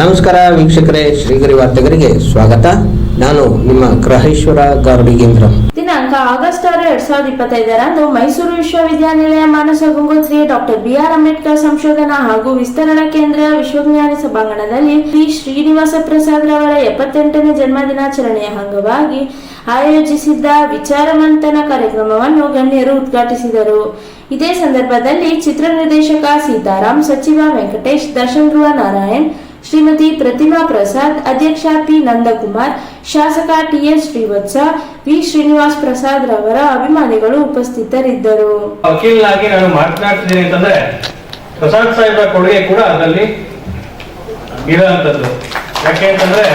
ನಮಸ್ಕಾರ ವೀಕ್ಷಕರೇ, ಶ್ರೀಗರಿ ವಾರ್ತೆಗರಿಗೆ ಸ್ವಾಗತ. ನಾನು ನಿಮ್ಮ ಗ್ರಹೇಶ್ವರ ಗಾರ್ಡಿಗೇಂದ್ರ ದಿನಾಂಕ ಆಗಸ್ಟ್ ಆರು, ಎರಡ್ ಸಾವಿರದ ಇಪ್ಪತ್ತೈದರಂದು ಮೈಸೂರು ವಿಶ್ವವಿದ್ಯಾನಿಲಯ Manasa Gangotri doctor B R Ambedkar ಸಂಶೋಧನಾ ಹಾಗೂ ವಿಸ್ತರಣಾ ಕೇಂದ್ರ ವಿಶ್ವಜ್ಞಾನಿ ಸಭಾಂಗಣದಲ್ಲಿ ಶ್ರೀ ಶ್ರೀನಿವಾಸ ಪ್ರಸಾದ್ ರವರ ಎಪ್ಪತ್ತೆಂಟನೇ ಜನ್ಮದಿನಾಚರಣೆಯ ಅಂಗವಾಗಿ ಆಯೋಜಿಸಿದ್ದ ವಿಚಾರ ಮಂಥನ ಕಾರ್ಯಕ್ರಮವನ್ನು ಗಣ್ಯರು ಉದ್ಘಾಟಿಸಿದರು. ಇದೇ ಸಂದರ್ಭದಲ್ಲಿ ಚಿತ್ರ ನಿರ್ದೇಶಕ ಸೀತಾರಾಮ್ ಸಚಿವ ವೆಂಕಟೇಶ್, ದರ್ಶನ್ ಧ್ರುವ ನಾರಾಯಣ್ ಶ್ರೀಮತಿ ಪ್ರತಿಮಾ ಪ್ರಸಾದ್, ಅಧ್ಯಕ್ಷ ಪಿ ನಂದಕುಮಾರ್, ಶಾಸಕ T S Srivatsa, V Srinivas Prasad ರವರ ಅಭಿಮಾನಿಗಳು ಉಪಸ್ಥಿತರಿದ್ದರು. ವಕೀಲನಾಗಿ ನಾನು ಮಾತನಾಡ್ತಿದ್ದೀನಿ ಅಂತಂದ್ರೆ ಪ್ರಸಾದ್ ಸಾಹೇಬ್ರ ಕೊಡುಗೆ ಕೂಡ ಅದರಲ್ಲಿ ಇರುವಂತದ್ದು ಯಾಕೆ ಅಂತಂದ್ರೆ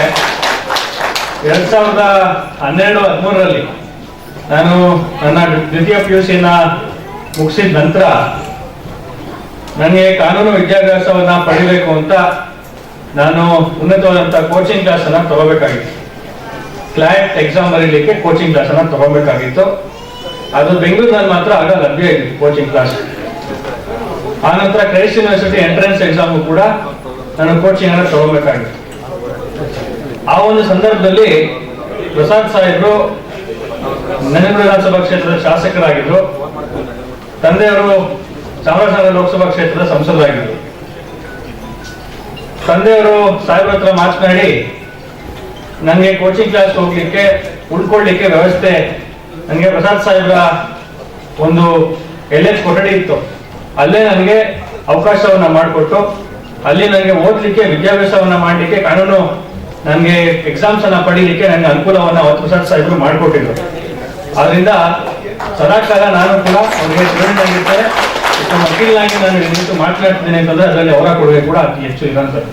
ಎರಡ್ ಸಾವಿರದ ಹನ್ನೆರಡು, ಹದಿಮೂರರಲ್ಲಿ ನಾನು ನನ್ನ ದ್ವಿತೀಯ ಪಿ ಯು ಸಿನ ಮುಗಿಸಿದ ನಂತರ ನನಗೆ ಕಾನೂನು ವಿದ್ಯಾಭ್ಯಾಸವನ್ನ ಪಡಿಬೇಕು ಅಂತ ನಾನು ಉನ್ನತವಾದಂತಹ ಕೋಚಿಂಗ್ ಕ್ಲಾಸ್ ಅನ್ನ ತಗೋಬೇಕಾಗಿತ್ತು. ಕ್ಲೈಂಟ್ ಎಕ್ಸಾಮ್ ಬರೀಲಿಕ್ಕೆ ಕೋಚಿಂಗ್ ಕ್ಲಾಸ್ ಅನ್ನ ತಗೋಬೇಕಾಗಿತ್ತು. ಅದು ಬೆಂಗಳೂರಿನಲ್ಲಿ ಮಾತ್ರ ಆಗ ಲಭ್ಯ ಇದೆ ಕೋಚಿಂಗ್ ಕ್ಲಾಸ್ ಆ ನಂತರ ಕ್ರೈಸ್ಟ್ ಯೂನಿವರ್ಸಿಟಿ ಎಂಟ್ರೆನ್ಸ್ ಎಕ್ಸಾಮ್ ಕೂಡ ನಾನು ಕೋಚಿಂಗ್ ಅನ್ನ ತಗೋಬೇಕಾಗಿತ್ತು. ಆ ಒಂದು ಸಂದರ್ಭದಲ್ಲಿ ಪ್ರಸಾದ್ ಸಾಹೇಬ್ರು ನೆನಗುಡಿ ವಿಧಾನಸಭಾ ಕ್ಷೇತ್ರದ ಶಾಸಕರಾಗಿದ್ರು. ತಂದೆಯವರು ಚಾಮರಾಜನಗರ ಲೋಕಸಭಾ ಕ್ಷೇತ್ರದ ಸಂಸದರಾಗಿದ್ರು. ತಂದೆಯವರು ಸಾಹೇಬ್ರ ಹತ್ರ ಮಾತನಾಡಿ ನನಗೆ ಕೋಚಿಂಗ್ ಕ್ಲಾಸ್ ಹೋಗ್ಲಿಕ್ಕೆ, ಉಳ್ಕೊಳ್ಳಿಕ್ಕೆ ವ್ಯವಸ್ಥೆ. ನನಗೆ ಪ್ರಸಾದ್ ಸಾಹೇಬ್ರ ಒಂದು ಎಲ್ ಎಚ್ ಕೊಠಡಿ ಇತ್ತು. ಅಲ್ಲೇ ನನಗೆ ಅವಕಾಶವನ್ನ ಮಾಡಿಕೊಟ್ಟು, ಅಲ್ಲಿ ನನಗೆ ಓದ್ಲಿಕ್ಕೆ, ವಿದ್ಯಾಭ್ಯಾಸವನ್ನ ಮಾಡಲಿಕ್ಕೆ ಕಾನೂನು ನನಗೆ ಎಕ್ಸಾಮ್ಸ್ ಅನ್ನ ಪಡೀಲಿಕ್ಕೆ ನನಗೆ ಅನುಕೂಲವನ್ನ ಪ್ರಸಾದ್ ಸಾಹೇಬ್ರು ಮಾಡಿಕೊಟ್ಟಿದ್ರು. ಆದ್ರಿಂದ ಸದಾಕಾಲ ನಾನು ಕೂಡ ಅವರಿಗೆ ಆಗಿರ್ತಾರೆ. ಒಬ್ಬ ವಕೀಲನಾಗಿ ನಾನು ನಿಂತು ಮಾತನಾಡ್ತೀನಿ ಅಂತಂದ್ರೆ ಅದರಲ್ಲಿ ಅವರ ಕೊಡುಗೆ ಕೂಡ ಅತಿ ಹೆಚ್ಚು ಇರೋಂಥದ್ದು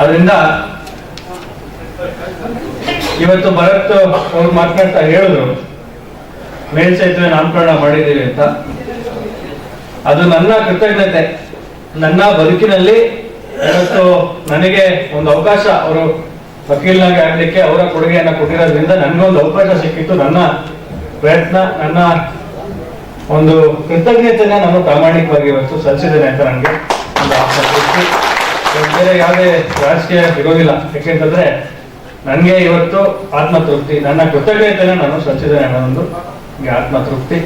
ಅದರಿಂದ ಇವತ್ತು ಭರತ್ ಅವ್ರು ಮಾತನಾಡ್ತಾ ಹೇಳಿದ್ರು ಮೇಲ್ಸೇತುವೆ ನಾಮಕರಣ ಮಾಡಿದ್ದೀವಿ ಅಂತ. ಅದು ನನ್ನ ಕೃತಜ್ಞತೆ ನನ್ನ ಬದುಕಿನಲ್ಲಿ ಇವತ್ತು ನನಗೆ ಒಂದು ಅವಕಾಶ ಅವರು ವಕೀಲನಾಗಿ ಆಗ್ಲಿಕ್ಕೆ ಅವರ ಕೊಡುಗೆಯನ್ನ ಕೊಟ್ಟಿರೋದ್ರಿಂದ ನನಗೊಂದು ಅವಕಾಶ ಸಿಕ್ಕಿತ್ತು, ನನ್ನ ಪ್ರಯತ್ನ, ನನ್ನ ಒಂದು ಕೃತಜ್ಞತೆನ ನಾನು ಪ್ರಾಮಾಣಿಕವಾಗಿ ಇವತ್ತು ಸಲ್ಲಿಸಿದ್ದೇನೆ ಅಂತ ನನಗೆ ಒಂದು ಬೇರೆ ಯಾವುದೇ ರಾಜಕೀಯ ಸಿಗೋದಿಲ್ಲ ಯಾಕೆಂತಂದ್ರೆ ನನಗೆ ಇವತ್ತು ಆತ್ಮತೃಪ್ತಿ, ನನ್ನ ಕೃತಜ್ಞತೆನ ನಾನು ಸಲ್ಲಿಸಿದ್ದೇನೆ ಅನ್ನೋ ಒಂದು ಆತ್ಮತೃಪ್ತಿ.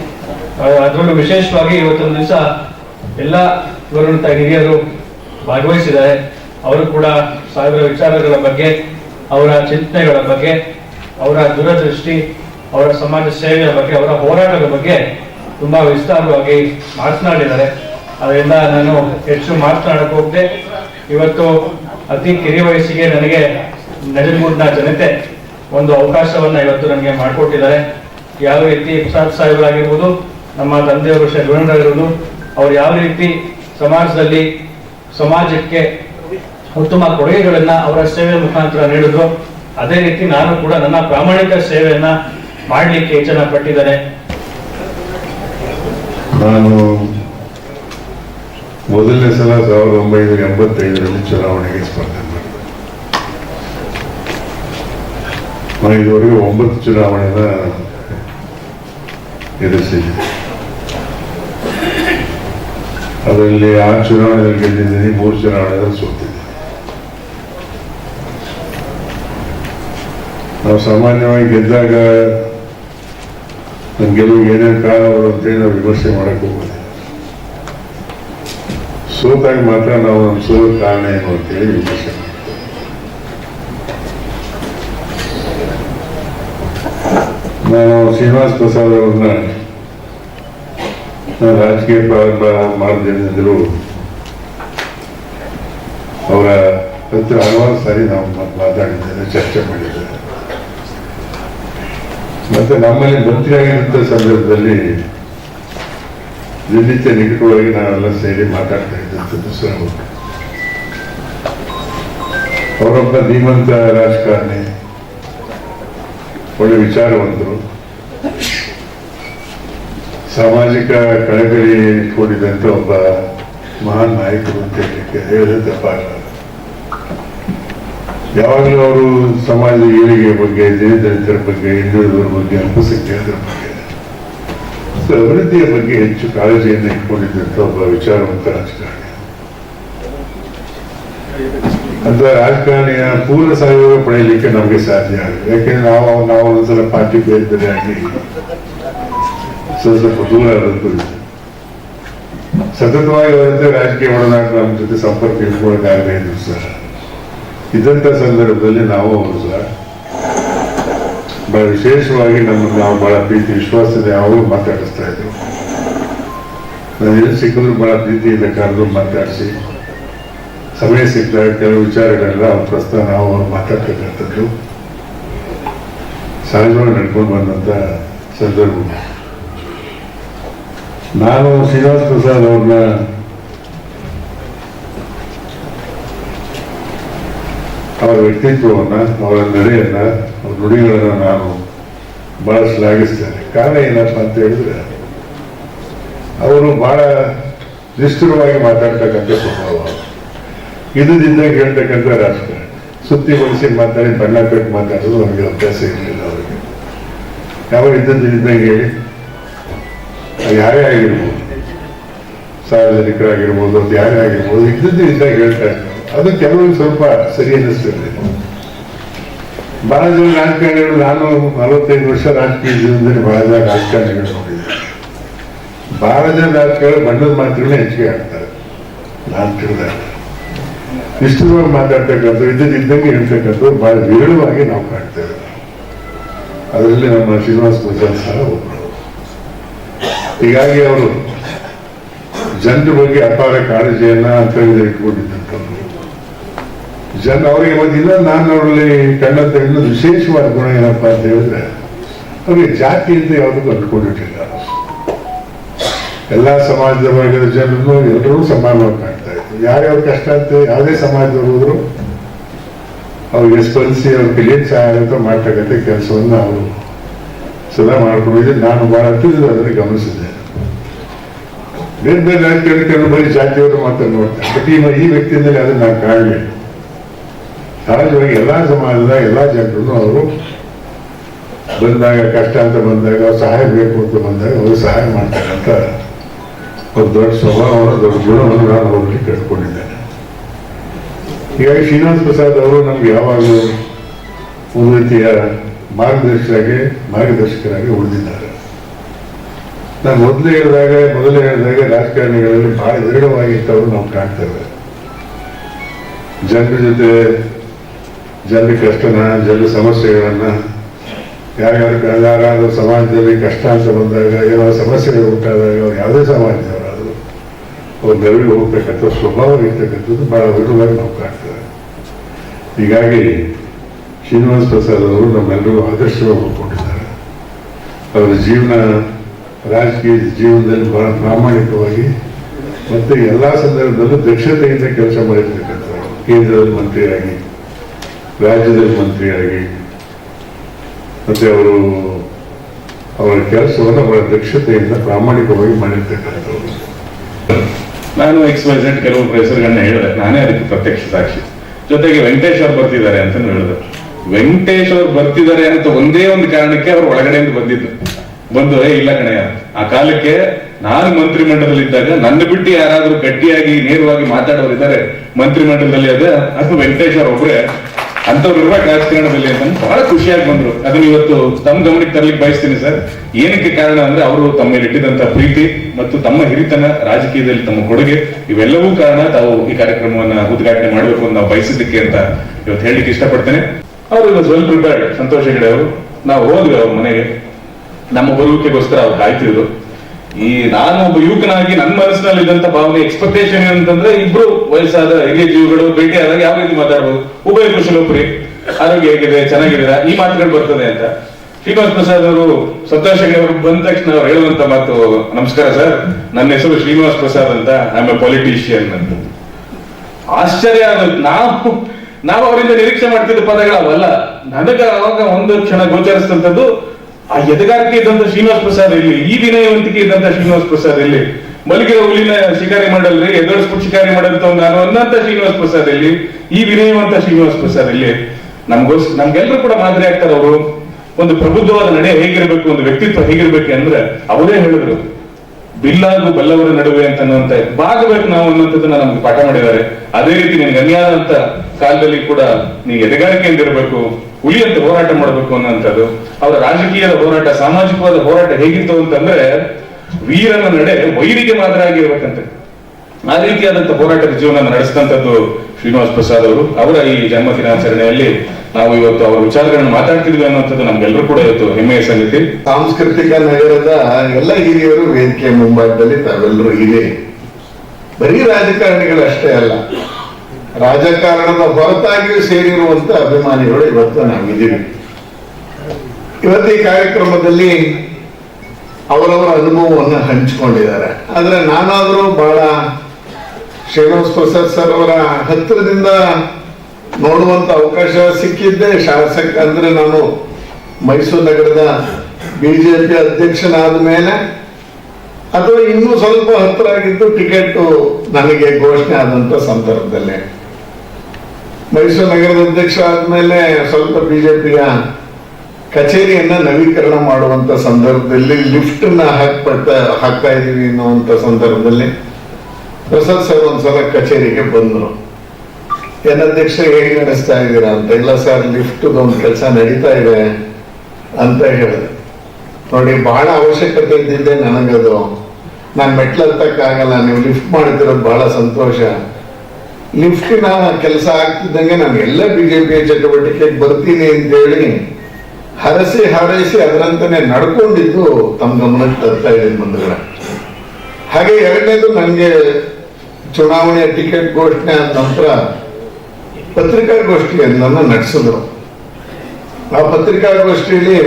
ಅದರಲ್ಲೂ ವಿಶೇಷವಾಗಿ ಇವತ್ತೊಂದು ದಿವಸ ಎಲ್ಲ ಗೌರವಾನ್ವಿತ ಹಿರಿಯರು ಭಾಗವಹಿಸಿದ್ದಾರೆ. ಅವರು ಕೂಡ ಸಾವಿರ ವಿಚಾರಗಳ ಬಗ್ಗೆ, ಅವರ ಚಿಂತನೆಗಳ ಬಗ್ಗೆ, ಅವರ ದೂರದೃಷ್ಟಿ, ಅವರ ಸಮಾಜ ಸೇವೆಯ ಬಗ್ಗೆ, ಅವರ ಹೋರಾಟದ ಬಗ್ಗೆ ತುಂಬಾ ವಿಸ್ತಾರವಾಗಿ ಮಾತನಾಡಿದ್ದಾರೆ. ಅದರಿಂದ ನಾನು ಹೆಚ್ಚು ಮಾತನಾಡಕ್ ಹೋಗದೆ, ಇವತ್ತು ಅತಿ ಕಿರಿಯ ವಯಸ್ಸಿಗೆ ನನಗೆ ನಜರ್ಗೂಡ್ನ ಜನತೆ ಒಂದು ಅವಕಾಶವನ್ನ ಇವತ್ತು ನನಗೆ ಮಾಡಿಕೊಟ್ಟಿದ್ದಾರೆ. ಯಾವ ರೀತಿ ಪ್ರಸಾದ್ ಸಾಹೇಬರಾಗಿರ್ಬೋದು, ನಮ್ಮ ತಂದೆಯವರು ಶರವಣರಾಗಿರ್ಬೋದು, ಅವ್ರು ಯಾವ ರೀತಿ ಸಮಾಜದಲ್ಲಿ ಸಮಾಜಕ್ಕೆ ಉತ್ತಮ ಕೊಡುಗೆಗಳನ್ನ ಅವರ ಸೇವೆ ಮುಖಾಂತರ ನೀಡಿದ್ರು, ಅದೇ ರೀತಿ ನಾನು ಕೂಡ ನನ್ನ ಪ್ರಾಮಾಣಿಕ ಸೇವೆಯನ್ನ ಮಾಡಲಿಕ್ಕೆ ಹೆಚ್ಚನ ಪಟ್ಟಿದ್ದಾರೆ ನಾನು ಮೊದಲನೇ ಸಲ ಸಾವಿರದ ಒಂಬೈನೂರ ಎಂಬತ್ತೈದರಲ್ಲಿ ಚುನಾವಣೆಗೆ ಸ್ಪರ್ಧೆ ಮಾಡಿದೆ. ಇದುವರೆಗೂ ಒಂಬತ್ತು ಚುನಾವಣೆನ ಎದುರಿಸಿದ್ದೆ ಅದರಲ್ಲಿ ಆ ಚುನಾವಣೆಯಲ್ಲಿ ಗೆದ್ದಿದ್ದೀನಿ, ಮೂರು ಚುನಾವಣೆಯಲ್ಲಿ ಸೋತಿದ್ದೀನಿ. ನಾವು ಸಾಮಾನ್ಯವಾಗಿ ಗೆದ್ದಾಗ ನನ್ನ ಗೆಲುವು ಏನೇನು ಅವರು ಅಂತೇಳಿ ನಾವು ವಿಮರ್ಶೆ ಮಾಡಕ್ ಹೋಗೋದು ಸೋತಾಗ ಮಾತ್ರ ನಾವು ನಮ್ಮ ಸೋಲ ಕಾರಣ ಏನು ಅಂತೇಳಿ ವಿಮರ್ಶೆ ನಾನು ಶ್ರೀನಿವಾಸ್ ಪ್ರಸಾದ್ ಅವ್ರನ್ನ ನಾನು ರಾಜಕೀಯ ಪ್ರಾರಂಭ ಮಾಡಿದ್ರು ಅವರ ಹತ್ರ ಹಲವಾರು ಸಾರಿ ನಾವು ಮಾತಾಡಿದ್ದೇನೆ, ಚರ್ಚೆ ಮಾಡಿದ್ದೇವೆ ಮತ್ತೆ ನಮ್ಮಲ್ಲಿ ಮಂತ್ರಿಯಾಗಿದ್ದ ಸಂದರ್ಭದಲ್ಲಿ ದಿನನಿತ್ಯ ನಿಕಟವಾಗಿ ನಾವೆಲ್ಲ ಸೇರಿ ಮಾತಾಡ್ತಾ ಇದ್ದಂಥದ್ದು ಸಹ ಅವರೊಬ್ಬ ಧೀಮಂತ ರಾಜಕಾರಣಿ. ಒಳ್ಳೆ ವಿಚಾರವಂತರು. ಸಾಮಾಜಿಕ ಕಳಕಳಿ ಕೂಡಿದಂತ ಒಬ್ಬ ಮಹಾನ್ ನಾಯಕರು ಅಂತ ಹೇಳಲಿಕ್ಕೆ ಹೇಳಿದ್ರೆ ತಪ್ಪಾಗಲ್ಲ. ಯಾವಾಗಲೂ ಅವರು ಸಮಾಜದ ಏಳಿಗೆ ಬಗ್ಗೆ ದಲಿತರ ಬಗ್ಗೆ ಹಿಂದುಳಿದವರ ಬಗ್ಗೆ ಅಲ್ಪಸಂಖ್ಯಾತರ ಬಗ್ಗೆ ಅಭಿವೃದ್ಧಿಯ ಬಗ್ಗೆ ಹೆಚ್ಚು ಕಾಳಜಿಯನ್ನು ಇಟ್ಕೊಂಡಿದ್ದಂಥ ಒಬ್ಬ ವಿಚಾರವಂತ ರಾಜಕಾರಣಿ. ಅಂತ ರಾಜಕಾರಣಿಯ ಪೂರ್ಣ ಸಹಯೋಗ ಪಡೆಯಲಿಕ್ಕೆ ನಮಗೆ ಸಾಧ್ಯ ಆಗಿದೆ. ಯಾಕೆಂದ್ರೆ ನಾವು ನಾವು ಒಂದ್ಸಲ ಪಾರ್ಟಿ ಬೇರೆ ಬೇರೆ ಆಗಿ ಸ್ವಲ್ಪ ದೂರ ಸತತವಾಗಿ ಅವರಂತೆ ರಾಜಕೀಯ ಒಡನಾಟ ನಮ್ಮ ಜೊತೆ ಸಂಪರ್ಕ ಇಟ್ಕೊಳ್ಳೋಕ್ಕಾಗದೇ ಇದ್ರು ಸರ್ ಇದ್ದಂಥ ಸಂದರ್ಭದಲ್ಲಿ ನಾವು ಅವರು ಸಹ ಬಹಳ ವಿಶೇಷವಾಗಿ ನಮ್ಮನ್ನು ನಾವು ಬಹಳ ಪ್ರೀತಿ ವಿಶ್ವಾಸದ ಯಾವಾಗಲೂ ಮಾತಾಡಿಸ್ತಾ ಇದ್ರು. ನಾನು ಸಿಕ್ಕಿದ್ರು ಬಹಳ ಪ್ರೀತಿಯಿಂದ ಕರೆದು ಮಾತಾಡಿಸಿ, ಸಮಯ ಸಿಕ್ಕಿದಾಗ ಕೆಲವು ವಿಚಾರಗಳೆಲ್ಲ ಅವ್ರ ಪ್ರಸ್ತಾವ ನಾವು ಅವ್ರು ಮಾತಾಡ್ತಕ್ಕಂಥದ್ದು. ಸಹಜವಾಗಿ ನಡ್ಕೊಂಡು ಬಂದಂಥ ಸಂದರ್ಭ ನಾನು ಶ್ರೀನಿವಾಸ ಪ್ರಸಾದ್ ಅವ್ರನ್ನ ಅವರ ವ್ಯಕ್ತಿತ್ವವನ್ನ ಅವರ ನಡೆಯನ್ನ, ಅವ್ರ ನುಡಿಗಳನ್ನ ನಾನು ಬಹಳ ಶ್ಲಾಘಿಸ್ತೇನೆ ಕಾರಣ ಏನಪ್ಪ ಅಂತ ಹೇಳಿದ್ರೆ, ಅವರು ಬಹಳ ನಿಷ್ಠುರವಾಗಿ ಮಾತಾಡ್ತಕ್ಕಂಥ ಸ್ವಭಾವ. ಇದರಿಂದ ಕೇಳ್ತಕ್ಕಂಥ ರಾಜಕಾರಣ ಸುತ್ತಿ ಬಳಸಿ ಮಾತಾಡಿ, ಬಣ್ಣ ಕಟ್ಟು ಮಾತಾಡೋದು ನಮಗೆ ಅಭ್ಯಾಸ ಇರಲಿಲ್ಲ ಅವರಿಗೆ. ಯಾವ ಇದ್ದಂಗೆ ಹೇಳಿ? ಯಾರೇ ಆಗಿರ್ಬೋದು. ಸಾರ್ವಜನಿಕರಾಗಿರ್ಬೋದು ಅದು ಯಾರೇ ಆಗಿರ್ಬೋದು ಇದ್ದಾಗ ಹೇಳ್ತಾ ಇರ್ತಾರೆ. ಅದು ಕೆಲವೊಂದು ಸ್ವಲ್ಪ ಸರಿ ಅನ್ನಿಸ್ತಿರ್ಲಿಲ್ಲ ಬಹಳ ಜನ ರಾಜಕಾರಣಿಗಳು, ನಾನು ನಲವತ್ತೈದು ವರ್ಷ ರಾಜಕೀಯ ಜೀವನದಲ್ಲಿ ಬಹಳ ಜನ ರಾಜಕಾರಣಿಗಳು ನೋಡಿದ್ದೆ. ಬಹಳ ಜನ ರಾಜಕಾರಣ ಬಣ್ಣದ ಮಾತುಗಳನ್ನ ಹೆಚ್ಚಿಗೆ ಆಡ್ತಾರೆ ನಾನು ತಿಳಿದಾಗ ನಿಷ್ಠುರವಾಗಿ ಮಾತಾಡ್ತಕ್ಕಂಥ ಇದ್ದಂಗೆ ಹೇಳ್ತಕ್ಕಂಥದ್ದು ಬಹಳ ವಿರಳವಾಗಿ ನಾವು ಕಾಣ್ತೇವೆ. ಅದರಲ್ಲಿ ನಮ್ಮ ಶ್ರೀನಿವಾಸ ಪ್ರಸಾದ್ ಸಹ ಒಬ್ಬರು ಹೀಗಾಗಿ ಅವರು ಜನರ ಬಗ್ಗೆ ಅಪಾರ ಕಾಳಜಿಯನ್ನ ಅಂತರ್ಗತ ಇಟ್ಕೊಂಡಿದ್ದಂಥವ್ರು ಜನ ಅವರಿಗೆ ಬಂದಿಲ್ಲ ನಾನು ಅವರಲ್ಲಿ ಕಂಡಂತ ಇನ್ನೊಂದು ವಿಶೇಷವಾದ ಗುಣ ಏನಪ್ಪ ಅಂತ ಹೇಳಿದ್ರೆ, ಅವರಿಗೆ ಜಾತಿ ಅಂತ ಯಾವುದಕ್ಕೂ ಅಂಟ್ಕೊಂಡಿಟ್ಟಿಲ್ಲ ಎಲ್ಲ ಸಮಾಜದ ವರ್ಗದ ಜನರನ್ನು ಎಲ್ಲರೂ ಸಮಾನವಾಗಿ ಕಾಣ್ತಾ ಇದ್ರು. ಯಾರ್ಯಾವ ಕಷ್ಟ ಅಂತ ಯಾವುದೇ ಸಮಾಜದವರು ಹೋದ್ರು, ಅವ್ರಿಗೆ ಸ್ಪಂದಿಸಿ ಅವ್ರ ಕೈಯಲ್ಲಿ ಸಹಾಯ ಅಂತ ಮಾಡ್ತಕ್ಕಂಥ ಕೆಲಸವನ್ನು ಅವರು ಸದಾ ಮಾಡ್ಕೊಂಡಿದ್ದೆ ನಾನು ಬಹಳ ತಿಳಿದು ಅದನ್ನು ಗಮನಿಸಿದ್ದೆ. ಬೇರೆ ಬೇರೆ ರಾಜಕೀಯ ಕೆಲವು ಬರೀ ಜಾತಿಯವರು ಮಾತ್ರ ನೋಡ್ತಾರೆ. ಬಟ್ ಈ ವ್ಯಕ್ತಿಯಿಂದಲೇ ಅದನ್ನು ನಾನು ಕಾಣಲಿಲ್ಲ ಸಹಜವಾಗಿ ಎಲ್ಲ ಸಮಾಜದ ಎಲ್ಲ ಜನರನ್ನು ಅವರು ಬಂದಾಗ ಕಷ್ಟ ಅಂತ ಬಂದಾಗ ಸಹಾಯ ಬೇಕು ಅಂತ ಬಂದಾಗ ಅವರು ಸಹಾಯ ಮಾಡ್ತಕ್ಕಂಥ ಒಂದು ದೊಡ್ಡ ಸ್ವಭಾವ ದೊಡ್ಡ ಗುಣವನ್ನು ನಾನು ಅವರಲ್ಲಿ ಕಟ್ಕೊಂಡಿದ್ದೇನೆ ಹೀಗಾಗಿ ಶ್ರೀನಿವಾಸ ಪ್ರಸಾದ್ ಅವರು ನಮ್ಗೆ ಯಾವಾಗಲೂ ಒಂದು ರೀತಿಯ ಮಾರ್ಗದರ್ಶಕರಾಗಿ ಮಾರ್ಗದರ್ಶಕರಾಗಿ ಉಳಿದಿದ್ದಾರೆ. ನಾನು ಮೊದಲೇ ಹೇಳಿದಾಗ ಮೊದಲೇ ಹೇಳಿದಾಗ ರಾಜಕಾರಣಿಗಳಲ್ಲಿ ಬಹಳ ವಿರಳವಾಗಿದ್ದವರು ನಾವು ಕಾಣ್ತೇವೆ ಜನರ ಜೊತೆ ಜನರ ಕಷ್ಟನ ಜನ ಸಮಸ್ಯೆಗಳನ್ನು, ಯಾರ್ಯಾರು ಯಾರಾದ್ರೂ ಸಮಾಜದಲ್ಲಿ ಕಷ್ಟ ಅಂತ ಬಂದಾಗ, ಏನೋ ಸಮಸ್ಯೆಗಳು ಉಂಟಾದಾಗ ಅವ್ರು ಯಾವುದೇ ಸಮಾಜದವರಾದ್ರು ಅವ್ರು ನೆರವಿಗೆ ಹೋಗ್ತಕ್ಕಂಥ ಸ್ವಭಾವ ಇರ್ತಕ್ಕಂಥದ್ದು ಬಹಳ ದೊಡ್ಡದಾಗಿ ನಾವು ಕಾಣ್ತೇವೆ ಹೀಗಾಗಿ ಶ್ರೀನಿವಾಸ ಪ್ರಸಾದ್ ಅವರು ನಮ್ಮೆಲ್ಲರೂ ಆದರ್ಶವಾಗಿ ಹೋಗ್ಕೊಂಡಿದ್ದಾರೆ ಅವರ ಜೀವನ, ರಾಜಕೀಯ ಜೀವನದಲ್ಲಿ ಬಹಳ ಪ್ರಾಮಾಣಿಕವಾಗಿ ಮತ್ತೆ ಎಲ್ಲ ಸಂದರ್ಭದಲ್ಲೂ ದಕ್ಷತೆಯಿಂದ ಕೆಲಸ ಮಾಡಿರ್ತಕ್ಕಂಥವ್ರು. ಕೇಂದ್ರದ ಮಂತ್ರಿಯಾಗಿ ರಾಜ್ಯದಲ್ಲಿ ಮಂತ್ರಿಯಾಗಿ ಮತ್ತೆ ಅವರು ಅವರ ಕೆಲಸವನ್ನು ಅವರ ದಕ್ಷತೆಯಿಂದ ಪ್ರಾಮಾಣಿಕವಾಗಿ ಮಾಡಿರ್ತಕ್ಕಂಥವ್ರು. ನಾನು ಎಕ್ಸ್ ಝೆಡ್ ಕೆಲವು ಹೆಸರುಗಳನ್ನ ಹೇಳಿದೆ. ನಾನೇ ಅದಕ್ಕೆ ಪ್ರತ್ಯಕ್ಷ ಸಾಕ್ಷಿ. ಜೊತೆಗೆ ವೆಂಕಟೇಶ್ ಅವರು ಬರ್ತಿದ್ದಾರೆ ಅಂತ ಹೇಳಿದೆ. ವೆಂಕಟೇಶ್ ಅವ್ರು ಬರ್ತಿದ್ದಾರೆ ಅಂತ ಒಂದೇ ಒಂದು ಕಾರಣಕ್ಕೆ ಅವ್ರು ಒಳಗಡೆಯಿಂದ ಬಂದಿದ್ದು ಬಂದು "ಏ, ಇಲ್ಲ ಕಣಯ್ಯ. ಆ ಕಾಲಕ್ಕೆ ನಾನು ಮಂತ್ರಿಮಂಡಲದಲ್ಲಿ ಇದ್ದಾಗ ನನ್ನ ಬಿಟ್ಟು ಯಾರಾದ್ರೂ ಗಟ್ಟಿಯಾಗಿ ನೇರವಾಗಿ ಮಾತಾಡೋರಿದ್ದಾರೆ ಮಂತ್ರಿಮಂಡಲದಲ್ಲಿ ಅದ? ಅದು ವೆಂಕಟೇಶ್ ಅವ್ರ ಒಬ್ರೆ ಅಂತವ್ರು ಇರ್ಬೇಕು ರಾಜಕಾರಣದಲ್ಲಿ ಅಂತ ಬಹಳ ಖುಷಿಯಾಗಿ ಬಂದ್ರು. ಅದನ್ನ ಇವತ್ತು ತಮ್ಮ ಗಮನಕ್ಕೆ ತರ್ಲಿಕ್ಕೆ ಬಯಸ್ತೀನಿ ಸರ್. ಏನಕ್ಕೆ ಕಾರಣ ಅಂದ್ರೆ ಅವರು ತಮ್ಮ ಮೇಲೆ ಇಟ್ಟಿದಂತ ಪ್ರೀತಿ ಮತ್ತು ತಮ್ಮ ಹಿರಿತನ ರಾಜಕೀಯದಲ್ಲಿ ತಮ್ಮ ಕೊಡುಗೆ ಇವೆಲ್ಲವೂ ಕಾರಣ ತಾವು ಈ ಕಾರ್ಯಕ್ರಮವನ್ನ ಉದ್ಘಾಟನೆ ಮಾಡಬೇಕು ಅಂತ ನಾವು ಬಯಸಿದ್ದಕ್ಕೆ ಅಂತ ಇವತ್ತು ಹೇಳಲಿಕ್ಕೆ ಇಷ್ಟಪಡ್ತೇನೆ. ಅವರು ಇವತ್ತು ವೆಲ್ ಪ್ರಿಪೇರ್ಡ್ ಸಂತೋಷ್ ಹೆಗಡೆ ಅವರು. ನಾವು ಹೋದ್ವಿ ಅವ್ರ ಮನೆಗೆ. ನಮ್ಮ ಬರುವಿಕೆಗೋಸ್ಕರ ಅವ್ರು ಕಾಯ್ತಿದ್ರು ಈ ನಾನು ಒಬ್ಬ ಯುವಕನಾಗಿ ನನ್ನ ಮನಸ್ಸಿನಲ್ಲಿ ಇದ್ದಂತ ಭಾವನೆ ಎಕ್ಸ್ಪೆಕ್ಟೇಷನ್ ಏನಂತಂದ್ರೆ ಇಬ್ರು ವಯಸ್ಸಾದ ಹಿರಿಯ ಜೀವಿಗಳು ಭೇಟಿ ಆದಾಗ ಯಾವ ರೀತಿ ಮಾತಾಡಬಹುದು ಉಭಯ ಕುಶಲೋಪರಿ ಆರೋಗ್ಯ ಹೇಗಿದೆ, ಚೆನ್ನಾಗಿದ್ದೀರಾ? ಈ ಮಾತುಗಳು ಬರ್ತದೆ ಅಂತ. ಶ್ರೀನಿವಾಸ್ ಪ್ರಸಾದ್ ಅವರು ಸಂತೋಷ್ ಅವರು ಬಂದ ತಕ್ಷಣ ಅವ್ರು ಹೇಳುವಂತ ಮಾತು, ನಮಸ್ಕಾರ ಸರ್. ನನ್ನ ಹೆಸರು ಶ್ರೀನಿವಾಸ್ ಪ್ರಸಾದ್ ಅಂತ. ಐ ಎ ಪೊಲಿಟಿಷಿಯನ್ ಅಂತ. ಆಶ್ಚರ್ಯ ಆಗುತ್ತೆ ನಾವು ನಾವು ಅವರಿಂದ ನಿರೀಕ್ಷೆ ಮಾಡ್ತಿದ್ದ ಪದಗಳು ಅವಲ್ಲ ನನಗ ಅವಾಗ ಒಂದು ಕ್ಷಣ ಗೋಚರಿಸಿದಂಥದ್ದು ಆ ಎದಗಾರಿಕೆ ಇದ್ದಂತ ಶ್ರೀನಿವಾಸ್ ಪ್ರಸಾದ್ ಇಲ್ಲಿ ಈ ವಿನಯವಂತಿಕೆ ಇದ್ದಂತ ಶ್ರೀನಿವಾಸ್ ಪ್ರಸಾದ್ ಇಲ್ಲಿ ಮಲ್ಲಿಗೆ ಹುಲಿನ ಶಿಕಾರಿ ಮಾಡಲ್ರಿ ಎದುರಿಸ್ಬಿಟ್ಟು ಶಿಕಾರಿ ಮಾಡಂತ ನಾನು ಅನ್ನಂತ ಶ್ರೀನಿವಾಸ್ ಪ್ರಸಾದ್ ಇಲ್ಲಿ ಈ ವಿನಯವಂತ ಶ್ರೀನಿವಾಸ್ ಪ್ರಸಾದ್ ಇಲ್ಲಿ ನಮ್ಗೋಸ್ ನಮ್ಗೆಲ್ಲರೂ ಕೂಡ ಮಾದರಿ ಆಗ್ತಾರೆ ಅವರು. ಒಂದು ಪ್ರಬುದ್ಧವಾದ ನಡೆ ಹೇಗಿರ್ಬೇಕು, ಒಂದು ವ್ಯಕ್ತಿತ್ವ ಹೇಗಿರ್ಬೇಕು ಅಂದ್ರೆ ಅವರೇ ಹೇಳಿದ್ರು. ಬಿಲ್ಲಾಗು ಬಲ್ಲವರ ನಡುವೆ ಅಂತ ಅನ್ನುವಂತ ಬಾಗಬೇಕು ನಾವು ಅನ್ನುವಂಥದ್ದನ್ನ ನಮ್ಗೆ ಪಾಠ ಮಾಡಿದ್ದಾರೆ. ಅದೇ ರೀತಿ ನಿನ್ಗೆ ಅನ್ಯಾದಂತ ಕಾಲದಲ್ಲಿ ಕೂಡ ನೀ ಎದೆಗಾರಿಕೆಯಿಂದ ಹುಲಿಯಂತೆ ಹೋರಾಟ ಮಾಡಬೇಕು ಅನ್ನೋಂಥದ್ದು, ಅವರ ರಾಜಕೀಯದ ಹೋರಾಟ, ಸಾಮಾಜಿಕವಾದ ಹೋರಾಟ ಹೇಗಿತ್ತು ಅಂತಂದ್ರೆ, ವೀರನ ನಡೆ ವೈರಿಗೆ ಮಾತ್ರ ಆಗಿರ್ಬೇಕಂತೆ. ಆ ರೀತಿಯಾದಂತ ಹೋರಾಟದ ಜೀವನ ನಡೆಸಿದಂಥದ್ದು ಶ್ರೀನಿವಾಸ್ ಪ್ರಸಾದ್ ಅವರು. ಅವರ ಈ ಜನ್ಮ ದಿನಾಚರಣೆಯಲ್ಲಿ ನಾವು ಇವತ್ತು ಅವರ ವಿಚಾರಗಳನ್ನು ಮಾತಾಡ್ತಿದ್ವಿ ಅನ್ನುವಂಥದ್ದು ನಮ್ಗೆಲ್ಲರೂ ಕೂಡ ಇವತ್ತು ಹೆಮ್ಮೆಯ ಸಂಗತಿ. ಸಾಂಸ್ಕೃತಿಕ ನಗರದ ಎಲ್ಲ ಹಿರಿಯರು ವೇದಿಕೆ ಮುಂಭಾಗದಲ್ಲಿ ತಾವೆಲ್ಲರೂ ಇದೆ ಬರೀ ರಾಜಕಾರಣಿಗಳು ಅಷ್ಟೇ ಅಲ್ಲ ರಾಜಕಾರಣದ ಹೊರತಾಗಿಯೂ ಸೇರಿರುವಂತ ಅಭಿಮಾನಿಗಳು ಇವತ್ತು ನಾವಿದ್ದೀವಿ. ಇವತ್ತು ಈ ಕಾರ್ಯಕ್ರಮದಲ್ಲಿ ಅವರವರ ಅನುಭವವನ್ನು ಹಂಚಿಕೊಂಡಿದ್ದಾರೆ. ಆದ್ರೆ ನಾನಾದರೂ ಬಹಳ ಶ್ರೀನಿವಾಸ ಪ್ರಸಾದ್ ಸರ್ ಅವರ ಹತ್ತಿರದಿಂದ ನೋಡುವಂತ ಅವಕಾಶ ಸಿಕ್ಕಿದ್ದೆ ಶಾಸಕ ಅಂದ್ರೆ ನಾನು ಮೈಸೂರು ನಗರದ ಬಿಜೆಪಿ ಅಧ್ಯಕ್ಷನಾದ ಮೇಲೆ ಅಥವಾ ಇನ್ನೂ ಸ್ವಲ್ಪ ಹತ್ತಿರ ಆಗಿದ್ದು ಟಿಕೆಟ್ ನನಗೆ ಘೋಷಣೆ ಆದಂತ ಸಂದರ್ಭದಲ್ಲಿ. ಮೈಸೂರು ನಗರದ ಅಧ್ಯಕ್ಷ ಆದ್ಮೇಲೆ ಸ್ವಲ್ಪ ಬಿಜೆಪಿಯ ಕಚೇರಿಯನ್ನ ನವೀಕರಣ ಮಾಡುವಂತ ಸಂದರ್ಭದಲ್ಲಿ ಲಿಫ್ಟ್ನ ಹಾಕ್ಪಟ್ಟ ಹಾಕ್ತಾ ಇದೀವಿ ಅನ್ನುವಂತ ಸಂದರ್ಭದಲ್ಲಿ ಪ್ರಸಾದ್ ಸರ್ ಒಂದ್ಸಲ ಕಚೇರಿಗೆ ಬಂದ್ರು. ಏನ್ ಅಧ್ಯಕ್ಷ, ಹೇಗೆ ನಡೆಸ್ತಾ ಇದ್ದೀರಾ ಅಂತ? ಇಲ್ಲ ಸರ್ ಲಿಫ್ಟ್ ಒಂದು ಕೆಲಸ ನಡೀತಾ ಇದೆ ಅಂತ ಹೇಳಿದೆ ನೋಡಿ, ಬಹಳ ಅವಶ್ಯಕತೆ ಇದ್ದಿದ್ದೆ ನನಗದು. ನಾನು ಮೆಟ್ಲು ಹತ್ತಕ್ಕಾಗಲ್ಲ ನೀವು ಲಿಫ್ಟ್ ಮಾಡ್ತಿರೋದು ಬಹಳ ಸಂತೋಷ. ಲಿಫ್ಟಿನ ಕೆಲಸ ಆಗ್ತಿದ್ದಂಗೆ ನಾನು ಎಲ್ಲ ಬಿಜೆಪಿಯ ಚಟುವಟಿಕೆಗೆ ಬರ್ತೀನಿ ಅಂತೇಳಿ ಹರಸಿ ಹಾರೈಸಿ ಅದರಂತನೇ ನಡ್ಕೊಂಡಿದ್ದು ತಮ್ಮ ಗಮನಕ್ಕೆ ತರ್ತಾ ಇದ್ದೀನಿ ಮುಂದುಗಡೆ ಹಾಗೆ ಎರಡನೇದು ನನಗೆ ಚುನಾವಣೆಯ ಟಿಕೆಟ್ ಘೋಷಣೆ ಆದ ನಂತರ ಪತ್ರಿಕಾಗೋಷ್ಠಿಯನ್ನ ನಡೆಸಿದ್ರು. ಆ ಪತ್ರಿಕಾಗೋಷ್ಠಿಯಲ್ಲಿ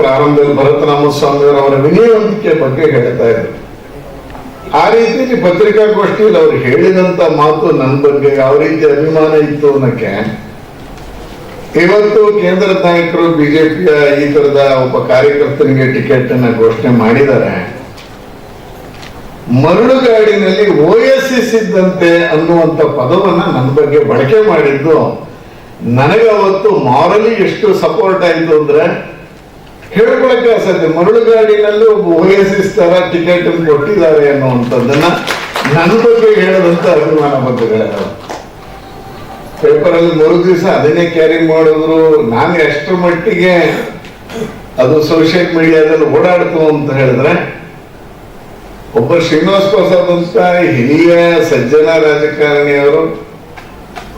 ಪ್ರಾರಂಭದಲ್ಲಿ ಭರತರಾಮ ಸ್ವಾಮಿ ಅವರ ವಿನಯವಂತಿಕೆ ಬಗ್ಗೆ ಹೇಳ್ತಾ ಇದ್ರು. ಆ ರೀತಿಯಲ್ಲಿ ಪತ್ರಿಕಾಗೋಷ್ಠಿಯಲ್ಲಿ ಅವ್ರು ಹೇಳಿದಂತ ಮಾತು ನನ್ನ ಬಗ್ಗೆ ಯಾವ ರೀತಿ ಅಭಿಮಾನ ಇತ್ತು ಅನ್ನಕ್ಕೆ ಇವತ್ತು ಕೇಂದ್ರ ನಾಯಕರು, ಬಿಜೆಪಿಯ ಈ ತರದ ಒಬ್ಬ ಕಾರ್ಯಕರ್ತನಿಗೆ ಟಿಕೆಟ್ ಅನ್ನ ಘೋಷಣೆ ಮಾಡಿದ್ದಾರೆ. ಮರಳುಗಾಡಿನಲ್ಲಿ ಓಎಸ್ಎಸ್ ಇದ್ದಂತೆ ಅನ್ನುವಂತ ಪದವನ್ನ ನನ್ನ ಬಗ್ಗೆ ಬಳಕೆ ಮಾಡಿದ್ದು, ನನಗೆ ಅವತ್ತು ಮಾರಲಿ ಎಷ್ಟು ಸಪೋರ್ಟ್ ಆಯ್ತು ಅಂದ್ರೆ ಹೇಳ್ಕೊಳಕ್ಕೆ ಅಸಾಧ್ಯ ಮರಳುಗಾಡಿನಲ್ಲೂ ಓಎಸ್ಎಸ್ ತರ ಟಿಕೆಟ್ ಕೊಟ್ಟಿದ್ದಾರೆ ಅನ್ನುವಂಥದ್ದನ್ನ ನನ್ನ ಬಗ್ಗೆ ಹೇಳದಂತ ಅಭಿಮಾನ ಬಗ್ಗೆ ಪೇಪರ್ ಅಲ್ಲಿ ಮರು ದಿವಸ ಅದನ್ನೇ ಕ್ಯಾರಿ ಮಾಡಿದ್ರು. ನಾನು ಎಷ್ಟರ ಮಟ್ಟಿಗೆ ಅದು ಸೋಷಿಯಲ್ ಮೀಡಿಯಾದಲ್ಲಿ ಓಡಾಡ್ತು ಅಂತ ಹೇಳಿದ್ರೆ, ಒಬ್ಬ ಶ್ರೀನಿವಾಸ್ ಪ್ರಸಾದ್ ಅಂತ ಹಿರಿಯ ಸಜ್ಜನ ರಾಜಕಾರಣಿಯವರು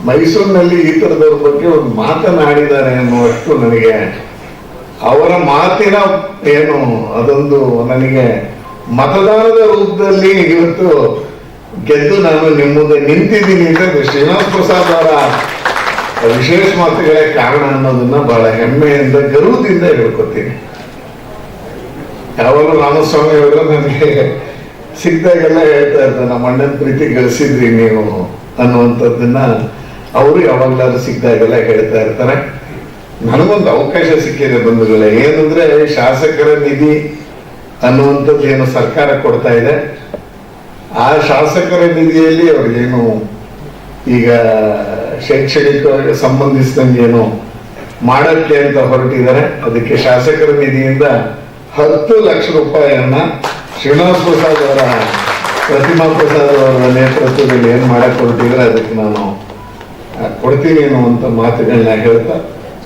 ಮೈಸೂರಿನಲ್ಲಿ ಈ ತರದವ್ರ ಬಗ್ಗೆ ಒಂದು ಮಾತನಾಡಿದ್ದಾರೆ ಅನ್ನುವಷ್ಟು ನನಗೆ ಅವರ ಮಾತಿನ ಏನು, ಅದೊಂದು ನನಗೆ ಮತದಾನದ ರೂಪದಲ್ಲಿ ಇವತ್ತು ಗೆದ್ದು ನಾನು ನಿಮ್ಮ ಮುಂದೆ ನಿಂತಿದ್ದೀನಿ ಅಂತ ಶ್ರೀನಾಥ್ ಪ್ರಸಾದ್ ಅವರ ವಿಶೇಷ ಮಾತುಗಳೇ ಕಾರಣ ಅನ್ನೋದನ್ನ ಬಹಳ ಹೆಮ್ಮೆಯಿಂದ, ಗರ್ವದಿಂದ ಹೇಳ್ಕೊತೀನಿ. ಯಾವಾಗಲೂ ರಾಮಸ್ವಾಮಿ ಅವರು ನನಗೆ ಸಿಕ್ದಾಗೆಲ್ಲ ಹೇಳ್ತಾ ಇರ್ತಾರೆ, ನಮ್ಮ ಅಣ್ಣನ ಪ್ರೀತಿ ಗಳಿಸಿದ್ರಿ ನೀವು ಅನ್ನುವಂಥದ್ದನ್ನ ಅವರು ಯಾವಾಗ್ಲಾದ್ರೂ ಸಿಕ್ದಾಗೆಲ್ಲ ಹೇಳ್ತಾ ಇರ್ತಾರೆ. ನನಗೊಂದು ಅವಕಾಶ ಸಿಕ್ಕಿದೆ ಬಂಧುಗಳೇ. ಏನಂದ್ರೆ ಶಾಸಕರ ನಿಧಿ ಅನ್ನುವಂಥದ್ದು ಏನು ಸರ್ಕಾರ ಕೊಡ್ತಾ ಇದೆ. ಆ ಶಾಸಕರ ನಿಧಿಯಲ್ಲಿ ಅವ್ರಿಗೇನು ಈಗ ಶೈಕ್ಷಣಿಕ ಸಂಬಂಧಿಸಿದಂಗೆ ಏನು ಮಾಡಕ್ಕೆ ಅಂತ ಹೊರಟಿದ್ದಾರೆ. ಅದಕ್ಕೆ ಶಾಸಕರ ನಿಧಿಯಿಂದ ಹತ್ತು ಲಕ್ಷ ರೂಪಾಯಿಯನ್ನ ಶ್ರೀನಿವಾಸ್ ಪ್ರಸಾದ್ ಅವರ, ಪ್ರತಿಮಾ ಪ್ರಸಾದ್ ಅವರ ನೇತೃತ್ವದಲ್ಲಿ ಏನ್ ಮಾಡಕ್ ಹೊರಟಿದ್ರೆ ಅದಕ್ಕೆ ನಾನು ಕೊಡ್ತೀನಿ ಅನ್ನುವಂತ ಮಾತುಗಳನ್ನ ಹೇಳ್ತಾ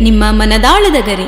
ನಿಮ್ಮ ಮನದಾಳದ ಗರಿ.